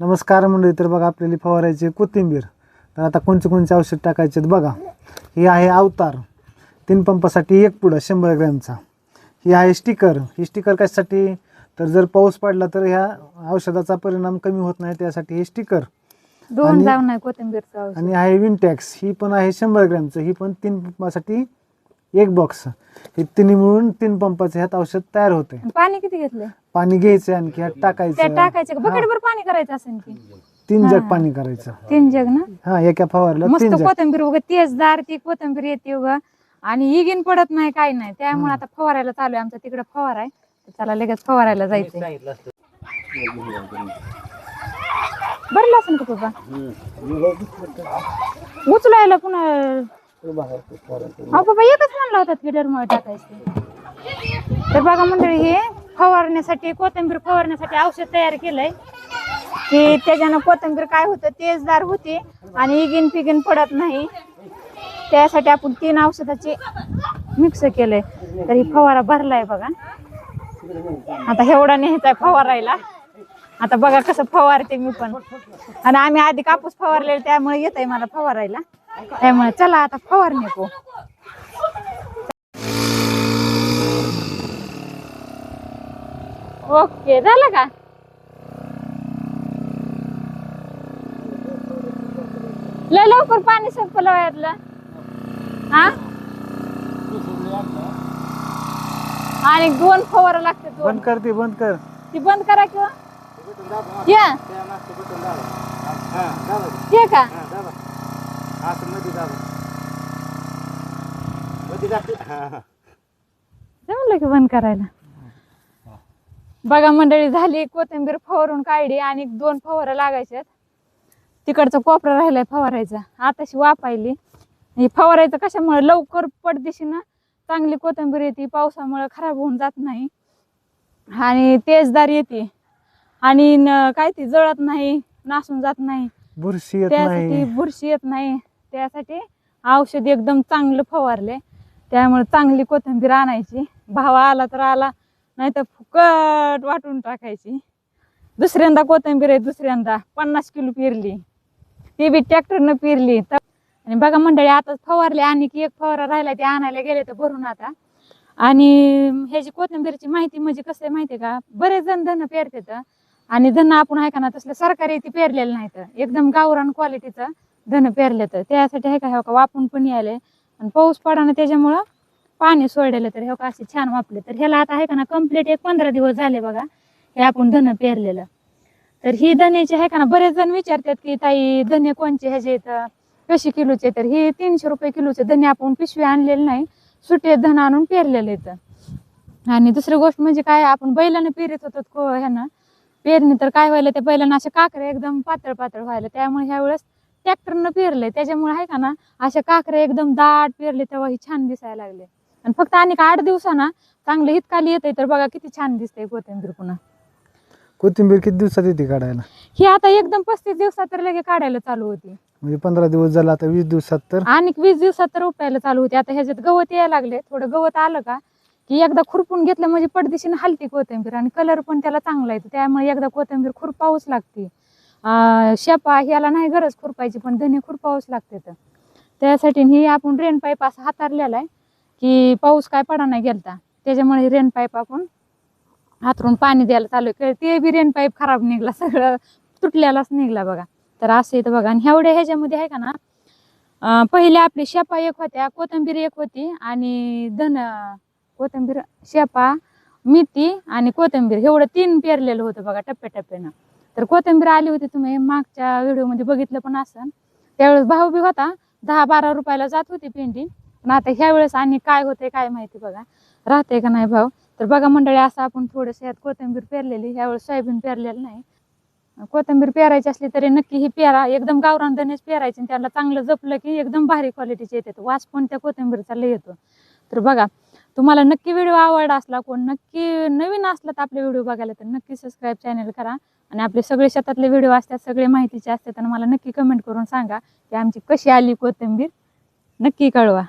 नमस्कार मंडळी तर बघा आपल्याला फवारायची कोथिंबीर. तर आता कोणते कोणते औषध टाकायचे बघा. ही आहे अवतार. तीन पंपासाठी एक पुडा शंभर ग्रॅमचा. ही आहे स्टिकर. ही स्टिकर कशासाठी? तर जर पाऊस पडला तर ह्या औषधाचा परिणाम कमी होत नाही त्यासाठी हे स्टिकर. दोन आणि- कोथिंबीरचं औषध. आणि आहे विनटॅक्स ही पण आहे शंभर ग्रॅमचं. ही पण तीन पंपासाठी एक बॉक्स हे तिन्ही मिळून तीन पंपाचं ह्यात औषध तयार होते. पाणी किती घेतलंय पाणी घ्यायचं आणखी ह्यात त्या टाकायचं. टाकायचं का? हा. बकेटभर पाणी करायचं असेल की? तीन जग हा. पाणी करायचं. तीन जग ना? हा एका फवारला मस्त तीन जग. कोथिंबीर उगा तेजदार ती कोथिंबीर येते उगा. आणि इगिन पडत नाही काही नाही. त्यामुळे आता फवारायला चालू आहे. आमचा तिकडे फवार आहे. तर चला लगेच फवारायला जायचंय भरला असेल का बाबा उचलायला पुन्हा अहो बाबा एकच म्हणला होता की डरमळ टाकायचं. तर बघा मंडळी हे फवारण्यासाठी कोथिंबीर फवारण्यासाठी औषध तयार केलंय. की त्याच्यानं कोथिंबीर काय होतं तेजदार होते आणि इगिन पिगिन पडत नाही. त्यासाठी आपण तीन औषधाचे मिक्स केलंय. तर ही फवारा भरलाय बघा. आता एवढा न्यायचा फवारायला. आता बघा कसं फवारते मी पण. आणि आम्ही आधी कापूस फवारलेला त्यामुळे येत आहे मला फवारायला. त्यामुळे चला आता फवारणी को ओके झालं का? लय लवकर पाणी संपलं वयातलं हा? आणि दोन फवारा लागते बंद कर ती बंद कर. ती बंद करा किंवा या. हे का जमलं की बंद करायला. बघा मंडळी झाली कोथिंबीर फवारून काढली आणि दोन फवारा लागायच्यात. तिकडचा कोपरा राहिलाय फवारायचा. आताशी वापायली हे फवारायचं कशामुळे? लवकर पडदिशी ना चांगली कोथिंबीर येते पावसामुळे खराब होऊन जात नाही. आणि तेजदार येते. आणि काय ती जळत नाही नासून जात नाही. बुरशी येत त्यासाठी नाही. बुरशी येत नाही. त्यासाठी औषध एकदम चांगलं फवारले. त्यामुळे चांगली कोथिंबीर आणायची. भावा आला तर आला नाही तर फुकट वाटून टाकायची. दुसऱ्यांदा कोथिंबीर आहे दुसऱ्यांदा. पन्नास किलो पेरली. ती बी ट्रॅक्टरनं पेरली. तर आणि बघा मंडळी आता फवारले आणि की एक फवारा राहिला ते आणायला गेले तर भरून आता. आणि ह्याची कोथिंबीरची माहिती म्हणजे कसं आहे माहिती आहे का? बरेच जण धन पेरतात. आणि धन आपण ऐका ना तसलं सरकारी ती पेरलेलं नाही तर. एकदम गावरान क्वालिटीचं धन पेरले तर. त्यासाठी आहे का हे का वापून पण यायले. आणि पाऊस पडाना त्याच्यामुळं पाणी सोडलेलं तर हे का असे छान वापले तर. ह्याला आता आहे का ना कंप्लीट एक पंधरा दिवस झाले बघा हे आपण धन पेरलेलं. तर ही धन्याची आहे का ना बरेच जण विचारतात की ताई धने कोणचे ह्याचे आहेत कशी किलोचे? तर हे तीनशे रुपये किलोचे धने आपण पिशवी आणलेले नाही सुटे धन आणून पेरलेले आहेत आणि दुसरी गोष्ट म्हणजे काय आपण बैलानं पेरत होतो को ह्यानं. पेरणी तर काय व्हायला त्या बैलांना अशा काकऱ्या एकदम पातळ पातळ व्हायला. त्यामुळे ह्या वेळेस ट्रॅक्टरनं पेरले त्याच्यामुळे आहे का ना अशा काकऱ्या एकदम दाट पेरले तेव्हा ही छान दिसायला लागले. आणि फक्त आणि आठ दिवसाना चांगलं हितकाली येते तर बघा किती छान दिसतंय कोथिंबीर पुन्हा. कोथिंबीर किती दिवसात येते काढायला? ही आता एकदम पस्तीस दिवसात तर लगे काढायला चालू होती. म्हणजे पंधरा दिवस झाला आता वीस दिवसात तर? आणि वीस दिवसात तर उपटायला चालू होती. आता ह्याच्यात गवत यायला लागले. थोडं गवत आलं का की एकदा खुरपून घेतलं म्हणजे पडदिशीनं हलती कोथिंबीर आणि कलर पण त्याला चांगला येतो. त्यामुळे एकदा कोथिंबीर खुरपावच लागते. शेपा ह्याला नाही गरज खुरपायची पण धने खुरपावच लागते तर. त्यासाठी ही आपण रेन पाईप असा हातारलेला आहे की पाऊस काय पडा नाही गेलता. त्याच्यामुळे रेन पाईप आपण हातरून पाणी द्यायला चालू आहे. ते बी रेन पाईप खराब निघला सगळं तुटलेलाच निघला बघा. तर असं येतं बघा. आणि एवढ्या ह्याच्यामध्ये आहे का ना पहिले आपली शेपा एक होत्या कोथिंबीर एक होती आणि धन कोथिंबीर शेपा मेथी आणि कोथिंबीर एवढं तीन पेरलेलं होतं बघा टप्प्याटप्प्यानं. तर कोथिंबीर आली होती तुम्ही मागच्या व्हिडिओमध्ये बघितलं पण असन. त्यावेळेस भाव बी होता दहा बारा रुपयाला जात होती पेंडी पण आता ह्या वेळेस आणि काय होते काय माहिती बघा. राहते का नाही भाव तर बघा मंडळी असं आपण थोडंसं यात कोथिंबीर पेरलेली. ह्यावेळेस सोयाबीन पेरलेलं नाही. कोथिंबीर पेरायची असली तरी नक्की ही पेरा. एकदम गावरान धनेच पेरायची आणि त्याला चांगलं जपलं की एकदम भारी क्वालिटीचे येते वास पण त्या कोथिंबीरचा लय येतो. तर बघा तुम्हाला नक्की व्हिडिओ आवडला असला कोण नक्की नवीन असला तर आपले व्हिडिओ बघायला तर नक्की सबस्क्राईब चॅनल करा. आणि आपले सगळे शेतातले व्हिडिओ असतात सगळे माहितीचे असतात आणि मला नक्की कमेंट करून सांगा की आमची कशी आली कोथिंबीर. नक्की कळवा.